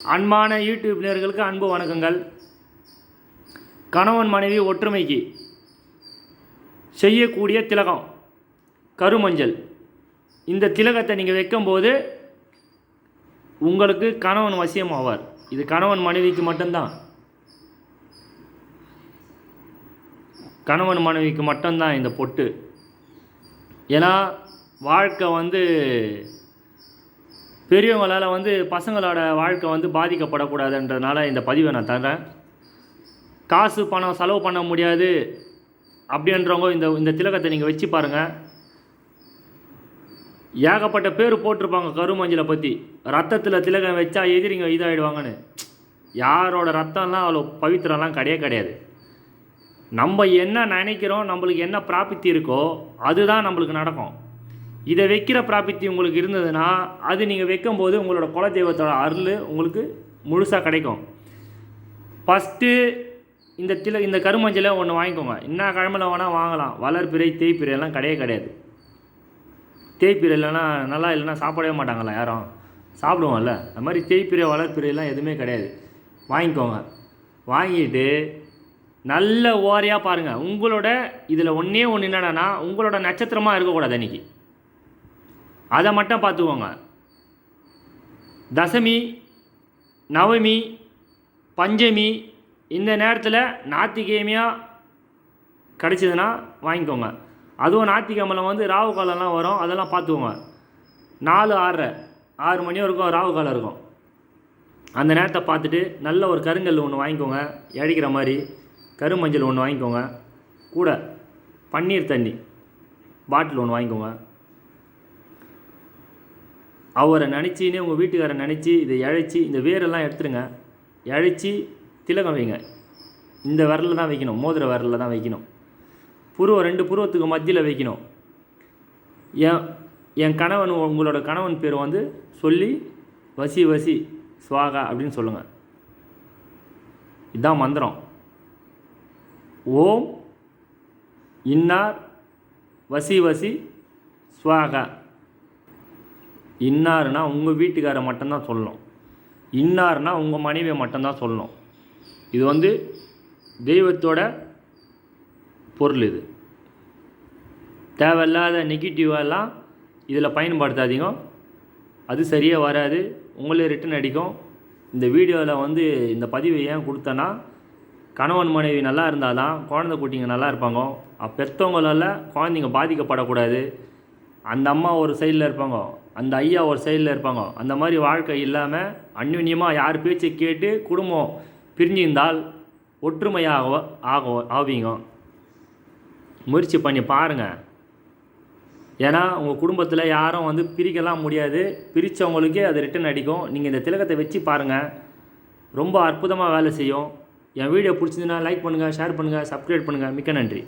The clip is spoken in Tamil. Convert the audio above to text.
அன்பான யூடியூப் நேர்களுக்கு அன்பு வணக்கங்கள். கணவன் மனைவி ஒற்றுமைக்கு செய்யக்கூடிய திலகம் கருமஞ்சள். இந்த திலகத்தை நீங்கள் வைக்கும்போது உங்களுக்கு கணவன் வசியம் ஆவார் இது கணவன் மனைவிக்கு மட்டும்தான். கணவன் மனைவிக்கு மட்டும்தான் இந்த பொட்டு. ஏன்னா வாழ்க்கை வந்து பெரியவங்களால் வந்து பசங்களோட வாழ்க்கை வந்து பாதிக்கப்படக்கூடாதுன்றதுனால இந்த பதிவை நான் தரேன் காசு பணம் செலவு பண்ண முடியாது அப்படின்றவங்க இந்த இந்த திலகத்தை நீங்கள் வச்சு பாருங்கள் ஏகப்பட்ட பேர் போட்டிருப்பாங்க கருமஞ்சளை பற்றி ரத்தத்தில் திலகம் வச்சா எதிரிங்க இதாகிடுவாங்கன்னு யாரோட ரத்தம்லாம் அவ்வளோ பவித்திரம்லாம் கிடையவே கிடையாது. நம்ம என்ன நினைக்கிறோம் நம்மளுக்கு என்ன பிராப்தி இருக்கோ அதுதான் நம்மளுக்கு நடக்கும். இதை வைக்கிற பிராபித்தி உங்களுக்கு இருந்ததுன்னா அது நீங்கள் வைக்கும்போது உங்களோட குலதெய்வத்தோட அருள் உங்களுக்கு முழுசாக கிடைக்கும். ஃபஸ்ட்டு இந்த தில இந்த கருமஞ்சளை ஒன்று வாங்கிக்கோங்க. என்ன கிழமையில் வேணால் வாங்கலாம். வளர்பிறை தேய்பிறை எல்லாம் கிடையவே கிடையாது. தேய்பிறை இல்லைன்னா நல்லா இல்லைன்னா சாப்பிடவே மாட்டாங்களா யாரும். சாப்பிடுவோம்ல. அது மாதிரி தேய்பிறை வளர்ப்பிறையெல்லாம் எதுவுமே கிடையாது. வாங்கிக்கோங்க. வாங்கிட்டு நல்ல ஓரையாக பாருங்கள் உங்களோட இதில் ஒன்றே ஒன்று என்னென்னா உங்களோட நட்சத்திரமாக இருக்கக்கூடாது அன்றைக்கி அதை மட்டும் பார்த்துக்கோங்க. தசமி நவமி பஞ்சமி இந்த நேரத்தில் ஞாத்திக்கிழமையாக கிடச்சிதுன்னா வாங்கிக்கோங்க. அதுவும் ஞாத்திக்கிழமையில் வந்து ராகு காலம்லாம் வரும் அதெல்லாம் பார்த்துக்கோங்க. நாலு ஆறரை ஆறு மணி வரைக்கும் ராகு காலம் இருக்கும். அந்த நேரத்தை பார்த்துட்டு நல்ல ஒரு கருங்கல் ஒன்று வாங்கிக்கோங்க இழைக்கிற மாதிரி. கருமஞ்சள் ஒன்று வாங்கிக்கோங்க. கூட பன்னீர் தண்ணி பாட்டில் ஒன்று வாங்கிக்கோங்க. அவரை நினச்சின்னு உங்கள் வீட்டுக்காரை நினச்சி இதை இழைச்சி இந்த வேரெல்லாம் எடுத்துருங்க. இழைச்சி திலகம் வைங்க. இந்த விரலில் தான் வைக்கணும். மோதிர விரலில் தான் வைக்கணும். புருவம் ரெண்டு புருவத்துக்கு மத்தியில் வைக்கணும். என் என் கணவன் உங்களோட கணவன் பேர் வந்து சொல்லி வசி வசி சுவாகா அப்படின்னு சொல்லுங்கள் இதுதான் மந்திரம். ஓம் இன்னார் வசி வசி சுவாகா. இன்னாருனா உங்கள் வீட்டுக்காரை மட்டும்தான் சொல்லணும். இன்னார்னா உங்கள் மனைவியை மட்டும்தான் சொல்லணும். இது வந்து தெய்வத்தோட பொருள் இது. தேவையில்லாத நெகட்டிவெல்லாம் இதில் பயன்படுத்தாதீங்க. அது சரியாக வராது. உங்களே ரிட்டன் அடிக்கும். இந்த வீடியோவில் வந்து இந்த பதிவை ஏன் கொடுத்தேன்னா கணவன் மனைவி நல்லா இருந்தால் தான் குழந்தை குட்டிங்க நல்லா இருப்பாங்க. பெற்றவங்களால் குழந்தைங்க பாதிக்கப்படக்கூடாது. அந்த அம்மா ஒரு சைடில் இருப்பாங்க. அந்த ஐயா ஒரு சைடில் இருப்பாங்க. அந்த மாதிரி வாழ்க்கை இல்லாமல் அந்யுன்யமாக யார் பேச்சை கேட்டு குடும்பம் பிரிஞ்சிருந்தால் ஒற்றுமையாக ஆகும் ஆவீங்க. முயற்சி பண்ணி பாருங்கள் ஏன்னா உங்கள் குடும்பத்தில் யாரும் வந்து பிரிக்கலாம் முடியாது. பிரித்தவங்களுக்கே அது ரிட்டன் அடிக்கும். நீங்கள் இந்த திலகத்தை வச்சு பாருங்கள் ரொம்ப அற்புதமாக வேலை செய்யும். என் வீடியோ பிடிச்சிதுன்னா லைக் பண்ணுங்கள் ஷேர் பண்ணுங்கள் சப்ஸ்கிரைப் பண்ணுங்கள் மிக்க நன்றி.